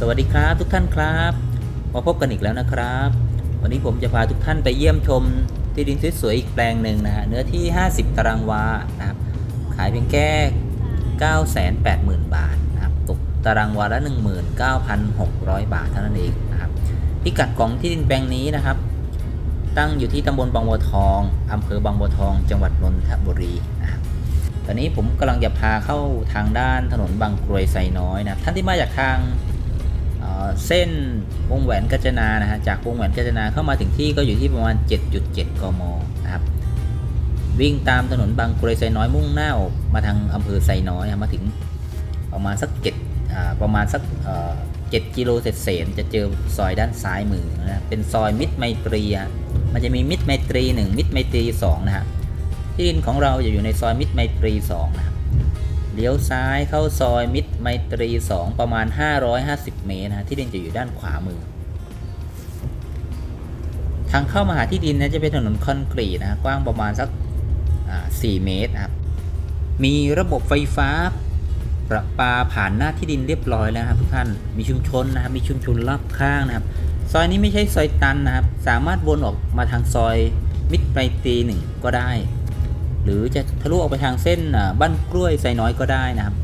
สวัสดีครับทุกท่านครับมาพบกันอีกแล้วนะครับ วันนี้ผมจะพาทุกท่านไปเยี่ยมชมที่ดินสวยๆอีกแปลงหนึ่งนะฮะเนื้อที่ 50 ตารางวานะครับขายเพียงแค่980,000 บาทนะครับตกตารางวาละ 19,600 บาทเท่านั้นเองนะครับพิกัดของที่ดินแปลงนี้นะครับ ตั้งอยู่ที่ตำบลบางบัวทองอำเภอบางบัวทอง จังหวัดนนทบุรีนะครับตอนนี้ผมกำลังจะพาเข้าทางด้านถนนบางกรวยไซน้อยนะท่านที่มาจากทาง เส้นวงแหวนกาญจนานะฮะจากวงแหวนกาญจนาเข้ามาถึงที่ก็อยู่ที่ประมาณ 7.7 กมนะครับวิ่งตามถนนบางกรวยไซน้อยมุ่งหน้าออกมาทางอำเภอไซน้อยมาถึงประมาณสักเจ็ดประมาณสักเจ็ดกิโลเศษๆจะเจอซอยด้านซ้ายมือนะเป็นซอยมิตรไมตรีมันจะมีมิตรไมตรีหนึ่งมิตรไมตรีสองนะฮะที่ดินของเราจะอยู่ในซอยมิตรไมตรี2นะครับ เลี้ยวซ้ายเข้าซอยมิตรไมตรี 2 ประมาณ 550 เมตรนะที่ดินจะอยู่ด้านขวามือ ทางเข้ามาหาที่ดินนะจะเป็นถนนคอนกรีตนะกว้างประมาณสักอ่า4เมตรครับมีระบบไฟฟ้าประปาผ่านหน้าที่ดินเรียบร้อยแล้วครับทุกท่านมีชุมชนนะครับมีชุมชนรอบข้างนะครับ ซอยนี้ไม่ใช่ซอยตันนะครับ สามารถวนออกมาทางซอยมิตรไมตรีหนึ่งก็ได้ หรือจะทะลุออกไปทางเส้นบ้านกล้วยไซน้อยก็ได้นะครับ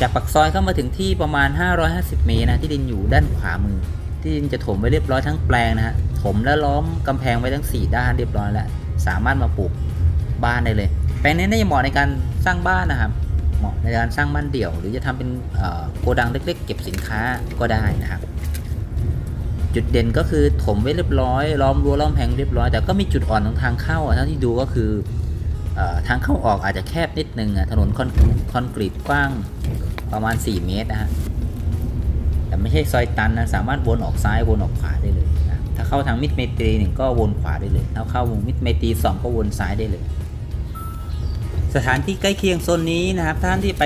จากปากซอยเข้ามาถึงที่ประมาณ 550 เมตรนะที่ดินอยู่ด้านขวามือ ที่ดินจะถมไว้เรียบร้อยทั้งแปลงนะฮะถมและล้อมกำแพงไว้ทั้ง 4 ด้านเรียบร้อยแล้วสามารถมาปลูกบ้านได้เลย แปลงนี้น่าจะเหมาะในการสร้างบ้านนะครับเหมาะในการสร้างบ้านเดี่ยว หรือจะทำเป็นโกดังเล็ก ๆ เก็บสินค้าก็ได้นะครับ จุดเด่นก็คือถมไว้เรียบร้อยล้อมรั้วล้อมแพงเรียบร้อยแต่ก็มีจุดอ่อนของทางเข้าเท่าที่ดูก็คืออทางเข้าออกอาจจะแคบนิดนึงถนนคอนคอนกรีตกว้างประมาณ 4 เมตรนะฮะแต่ไม่ใช่ซอยตันนะสามารถวนออกซ้ายวนออกขวาได้เลยนะถ้าเข้าทางมิดเมตรีหนึ่งก็วนขวาได้เลยถ้าเข้าวงมิดเมตรีสองก็วนซ้ายได้เลย สถานที่ใกล้เคียงโซนนี้นะครับท่านที่ไป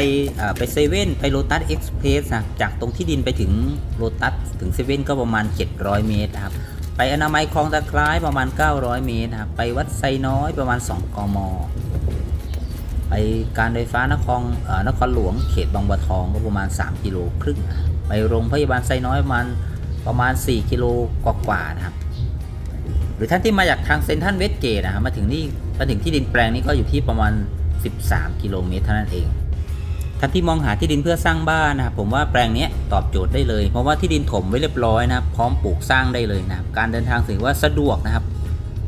ไปเซเว่นไปโ o ตัสเอ็กซ์เพรสจากตรงที่ดินไปถึงโ o ตัสถึงเซเว่นก็ประมาณ 700 เมตรครับไปอนามัยคลองตะไคร้ประมาณ 900 เมตรครับไปวัดไซน้อยประมาณ 2 กม ไปการไฟฟ้านครนครหลวงเขตบางบัวทองก็ประมาณ 3 กิโลครึ่ง ไปโรงพยาบาลไซน้อยประมาณประมาณ 4 กิโลกว่าๆนะครับหรือท่านที่มาจากทางเซนทรัลเวสเกตนะครับมาถึงนี่มาถึงที่ดินแปลงนี้ก็อยู่ที่ประมาณ 13 กิโลเมตรเท่านั้นเองท่านที่มองหาที่ดินเพื่อสร้างบ้านนะครับผมว่าแปลงนี้ตอบโจทย์ได้เลย เพราะว่าที่ดินถมไว้เรียบร้อยนะครับพร้อมปลูกสร้างได้เลยนะครับการเดินทางถือว่าสะดวกนะครับ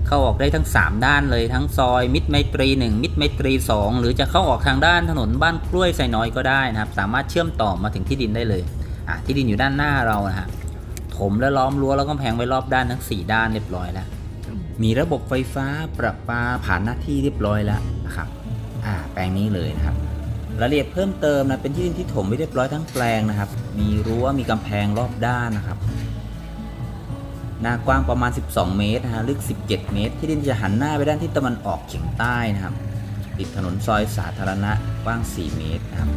เข้าออกได้ทั้ง 3 ด้านเลยทั้งซอย มิตรไมตรี 1 มิตรไมตรี 2 หรือจะเข้าออกทางด้านถนนบ้านกล้วยไซน้อยก็ได้นะครับ สามารถเชื่อมต่อมาถึงที่ดินได้เลยอะที่ดินอยู่ด้านหน้าเรานะฮะถมและล้อมรั้วแล้วก็แพงไว้รอบด้านทั้ง 4 ด้านเรียบร้อยแล้วมีระบบไฟฟ้าประปาผ่านหน้าที่เรียบร้อยแล้วนะครับ อ่าแปลงนี้เลยนะครับรายละเอียดเพิ่มเติมนะเป็นที่ดินที่ถมไว้เรียบร้อยทั้งแปลงนะครับ มีรั้วมีกำแพงรอบด้านนะครับหน้ากว้างประมาณ 12 เมตรนะฮะลึก 17 เมตร ที่ดินจะหันหน้าไปด้านทิศตะวันออกเฉียงใต้นะครับ ติดถนนซอยสาธารณะกว้าง 4 เมตรนะครับ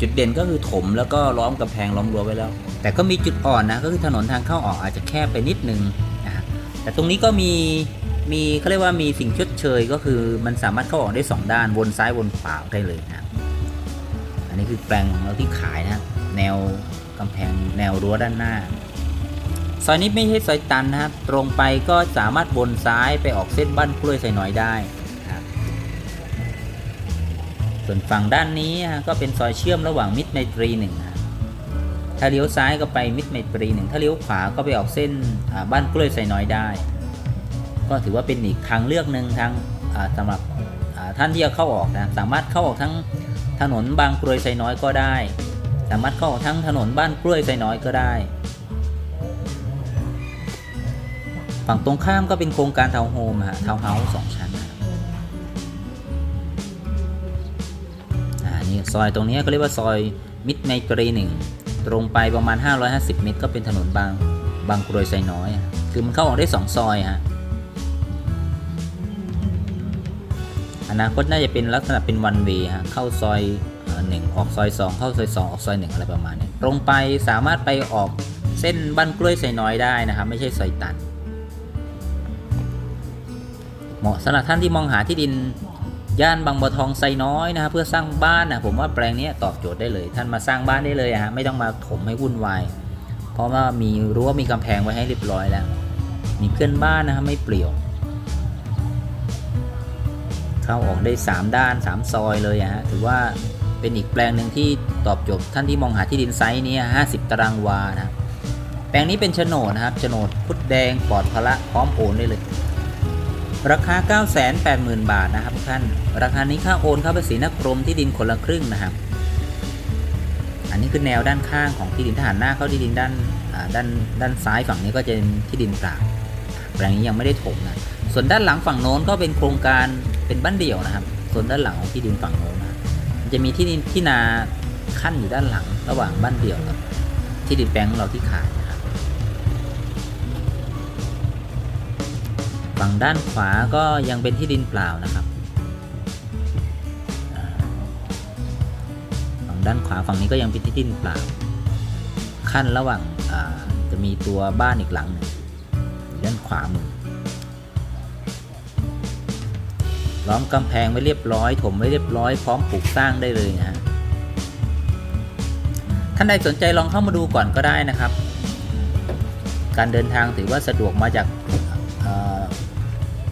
จุดเด่นก็คือถมแล้วก็ล้อมกำแพงล้อมรั้วไว้แล้ว แต่ก็มีจุดอ่อนนะก็คือถนนทางเข้าออกอาจจะแคบไปนิดนึงนะแต่ตรงนี้ก็มี มีเขาเรียกว่ามีสิ่งชดเชยก็คือมันสามารถเข้าออกได้สองด้านวนซ้ายวนขวาได้เลยนะอันนี้คือแปลงของเราที่ขายนะแนวกำแพงแนวรั้วด้านหน้า ซอยนี้ไม่ใช่ซอยตันนะครับตรงไปก็สามารถวนซ้ายไปออกเส้นบ้านกล้วยไซน้อยได้ครับส่วนฝั่งด้านนี้ฮะก็เป็นซอยเชื่อมระหว่างมิตรไมตรีหนึ่งถ้าเลี้ยวซ้ายก็ไปมิตรไมตรีหนึ่งถ้าเลี้ยวขวาก็ไปออกเส้นบ้านกล้วยไซน้อยได้ ก็ถือว่าเป็นอีกทางเลือกหนึ่งทางสำหรับท่านที่จะเข้าออกนะสามารถเข้าออกทั้งถนนบางกรวยไซน้อยก็ได้ สามารถเข้าออกทั้งถนนบ้านกล้วยไซน้อยก็ได้ ฝั่งตรงข้ามก็เป็นโครงการทาวน์โฮมฮะทาวน์เฮาส์สองชั้นนะครับอ่านี่ซอยตรงนี้ก็เรียกว่าซอยมิตรไมตรีหนึ่งตรงไปประมาณ 550 เมตร ก็เป็นถนนบางบางกรวยไซน้อย คือมันเข้าออกได้ 2 ซอยฮะ อนาคตน่าจะเป็นลักษณะเป็นวันเวฮะเข้าซอยเอ่อหนึ่งออกซอย 2 เข้าซอย 2 ออกซอย 1 อะไรประมาณนี้ตรงไปสามารถไปออกเส้นบ้านกล้วยไซน้อยได้นะครับ ไม่ใช่ซอยตัน เหมาะสำหรับท่านที่มองหาที่ดินย่านบางบัวทองไซน้อยนะครับเพื่อสร้างบ้านนะผมว่าแปลงนี้ตอบโจทย์ได้เลย ท่านมาสร้างบ้านได้เลยฮะไม่ต้องมาถมให้วุ่นวายเพราะว่ามีรั้วมีกำแพงไว้ให้เรียบร้อยแล้ว มีเพื่อนบ้านนะครับไม่เปลี่ยว เข้าออกได้ 3 ด้าน 3 ซอยเลยอะฮะถือว่าเป็นอีกแปลงหนึ่งที่ตอบโจทย์ท่านที่มองหาที่ดินไซส์นี้ 50 ตารางวานะครับแปลงนี้เป็นโฉนดนะครับโฉนดพุทธแดงปลอดพละพร้อมโอนได้เลย ราคา 980,000 บาทนะครับทุกท่านราคานี้ค่าโอนเข้าภาษีนักกรมที่ดินคนละครึ่งนะครับ อันนี้คือแนวด้านข้างของที่ดินทหารหน้าเข้าที่ดินด้านด้านด้านซ้ายฝั่งนี้ก็จะเป็นที่ดินเปล่าแปลงนี้ยังไม่ได้ถมนะส่วนด้านหลังฝั่งโน้นก็เป็นโครงการ เป็นบ้านเดี่ยวนะครับส่วนด้านหลังของที่ดินฝั่งโน้นนะจะมีที่ดินที่นาขั้นอยู่ด้านหลัง ระหว่างบ้านเดี่ยวกับที่ดินแปลงของเราที่ขายนะครับฝั่งด้านขวาก็ยังเป็นที่ดินเปล่านะครับฝั่งด้านขวาฝั่งนี้ก็ยังเป็นที่ดินเปล่า ขั้นระหว่างจะมีตัวบ้านอีกหลังหนึ่งด้านขวามือ ล้อมกำแพงไว้เรียบร้อย ถมไว้เรียบร้อยพร้อมปลูกสร้างได้เลยนะฮะท่านใดสนใจลองเข้ามาดูก่อนก็ได้นะครับ การเดินทางถือว่าสะดวกมาจาก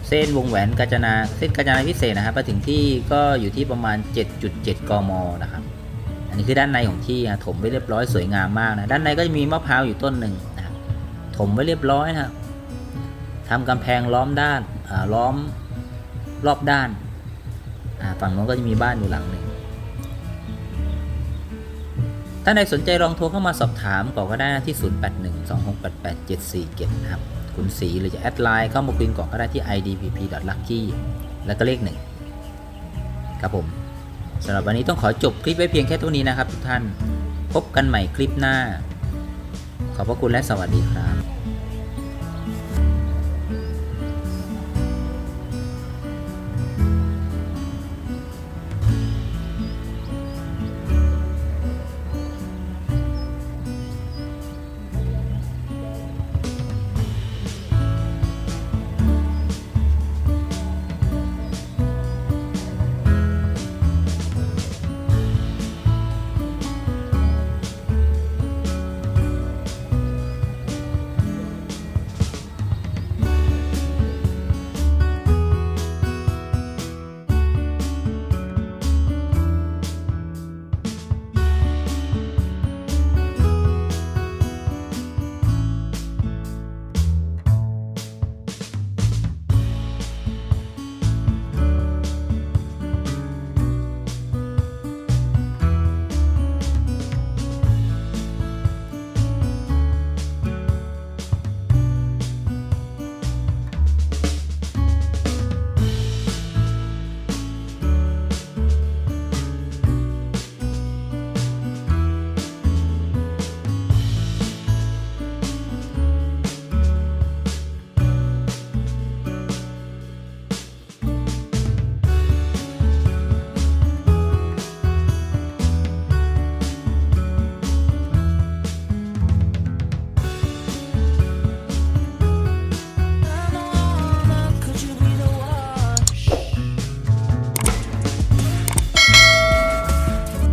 เส้นวงแหวนกาญจนาเส้นกาญจนาพิเศษนะครับมาถึงที่ก็อยู่ที่ประมาณ 7.7 กมนะครับ อันนี้คือด้านในของที่นะถมไว้เรียบร้อยสวยงามมากนะด้านในก็จะมีมะพร้าวอยู่ต้นหนึ่งนะถมไว้เรียบร้อยนะทำกำแพงล้อมด้านล้อม รอบด้านฝั่งโน้นก็จะมีบ้านอยู่หลังหนึ่งถ้าใครสนใจลองโทรเข้ามาสอบถามก่อก็ได้นะที่ 0812688747นะครับคุณสีหรือจะแอดไลน์เข้ามาคุยก่อนก็ได้ที่ idpp.lucky แล้วก็เลขหนึ่งครับผมสำหรับวันนี้ต้องขอจบคลิปไว้เพียงแค่เท่านี้นะครับทุกท่าน พบกันใหม่คลิปหน้า ขอบพระคุณและสวัสดีครับ